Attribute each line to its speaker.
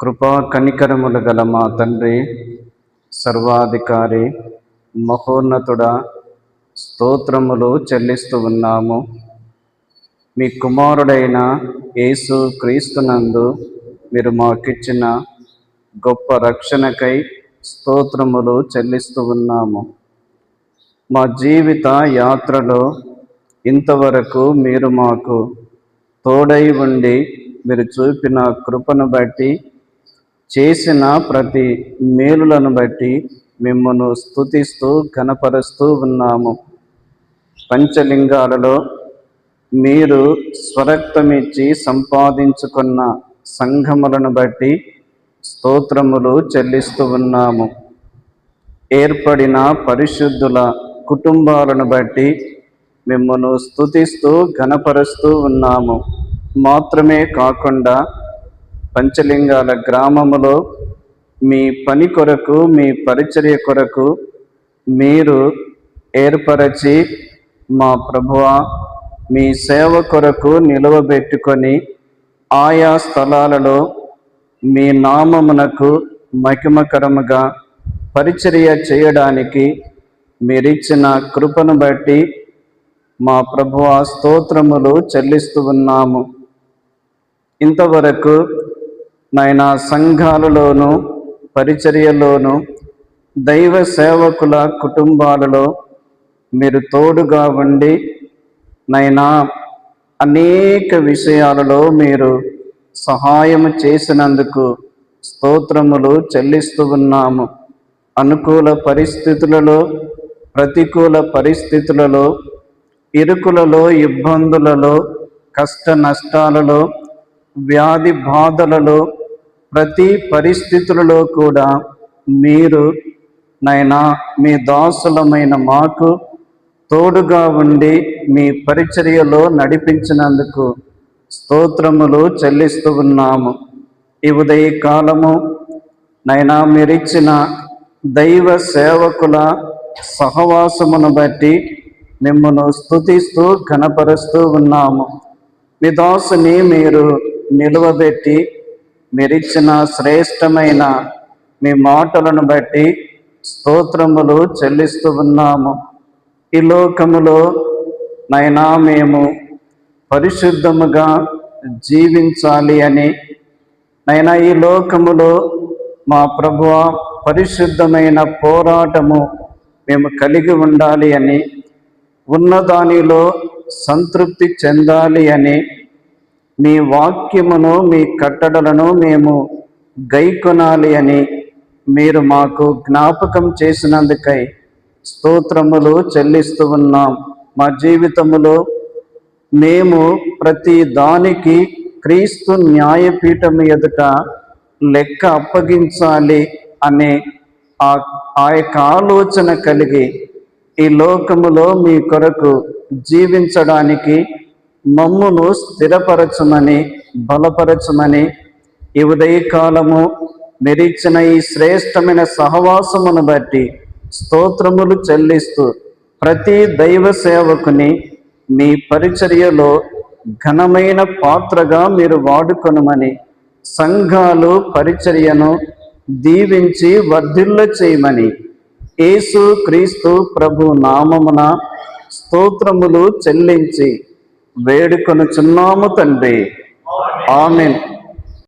Speaker 1: కృపా కనికరములు గల మా తండ్రి సర్వాధికారి మహోన్నతుడా స్తోత్రములు చెల్లిస్తూ ఉన్నాము. మీ కుమారుడైన యేసు క్రీస్తునందు మీరు మాకిచ్చిన గొప్ప రక్షణకై స్తోత్రములు చెల్లిస్తూ ఉన్నాము. మా జీవిత యాత్రలో ఇంతవరకు మీరు మాకు తోడై ఉండి మీరు చూపిన కృపను బట్టి చేసిన ప్రతి మేలులను బట్టి మిమ్మను స్థుతిస్తూ ఘనపరుస్తూ ఉన్నాము. పంచలింగాలలో మీరు స్వరక్తమిచ్చి సంపాదించుకున్న సంఘములను బట్టి స్తోత్రములు చెల్లిస్తూ ఉన్నాము. ఏర్పడిన పరిశుద్ధుల కుటుంబాలను బట్టి మిమ్మను స్థుతిస్తూ ఘనపరుస్తూ ఉన్నాము. మాత్రమే కాకుండా పంచలింగాల గ్రామములో మీ పని కొరకు మీ పరిచర్య కొరకు మీరు ఏర్పరచి మా ప్రభువ మీ సేవ కొరకు నిలవబెట్టుకొని ఆయా స్థలాలలో మీ నామమునకు మహిమకరముగా పరిచర్య చేయడానికి మీరిచ్చిన కృపను బట్టి మా ప్రభువ స్తోత్రములు చెల్లిస్తూ ఉన్నాము. ఇంతవరకు నాయన సంఘాలలోను పరిచర్యలోను దైవ సేవకుల కుటుంబాలలో మీరు తోడుగా ఉండి నైనా అనేక విషయాలలో మీరు సహాయం చేసినందుకు స్తోత్రములు చెల్లిస్తూ ఉన్నాము. అనుకూల పరిస్థితులలో ప్రతికూల పరిస్థితులలో ఇరుకులలో ఇబ్బందులలో కష్ట నష్టాలలో వ్యాధి బాధలలో ప్రతి పరిస్థితులలో కూడా మీరు నైనా మీ దాసులమైన మాకు తోడుగా ఉండి మీ పరిచర్యలో నడిపించినందుకు స్తోత్రములు చెల్లిస్తూ ఉన్నాము. ఈ ఉదయ కాలము నైనా మీరిచ్చిన దైవ సేవకుల సహవాసమును బట్టి మిమ్మను స్థుతిస్తూ కనపరుస్తూ ఉన్నాము. మీ దాసుని మీరు నిలువబెట్టి మీరిచ్చిన శ్రేష్టమైన మీ మాటలను బట్టి స్తోత్రములు చెల్లిస్తూ ఉన్నాము. ఈ లోకములో నైనా మేము పరిశుద్ధముగా జీవించాలి అని. నైనా ఈ లోకములో మా ప్రభువ పరిశుద్ధమైన పోరాటము మేము కలిగి ఉండాలి అని. ఉన్నదానిలో సంతృప్తి చెందాలి అని. మీ వాక్యమును మీ కట్టడలను మేము గైకొనాలి అని మీరు మాకు జ్ఞాపకం చేసినందుకై స్తోత్రములు చెల్లిస్తూ ఉన్నాం. మా జీవితములో మేము ప్రతి దానికి క్రీస్తు న్యాయపీఠం ఎదుట లెక్క అప్పగించాలి అనే ఆ ఆ యొక్క ఆలోచన కలిగి ఈ లోకములో మీ కొరకు జీవించడానికి మమ్మును స్థిరపరచమని బలపరచమని ఈ ఉదయకాలము మెరిచిన ఈ శ్రేష్టమైన సహవాసమును బట్టి స్తోత్రములు చెల్లిస్తూ ప్రతి దైవ సేవకుని మీ పరిచర్యలో ఘనమైన పాత్రగా మీరు వాడుకొనమని సంఘాలు పరిచర్యను దీవించి వర్ధిల్ల చేయమని యేసు క్రీస్తు ప్రభు నామమున స్తోత్రములు చెల్లించి వేడుకొనుచున్నాము తండ్రి. ఆమెన్.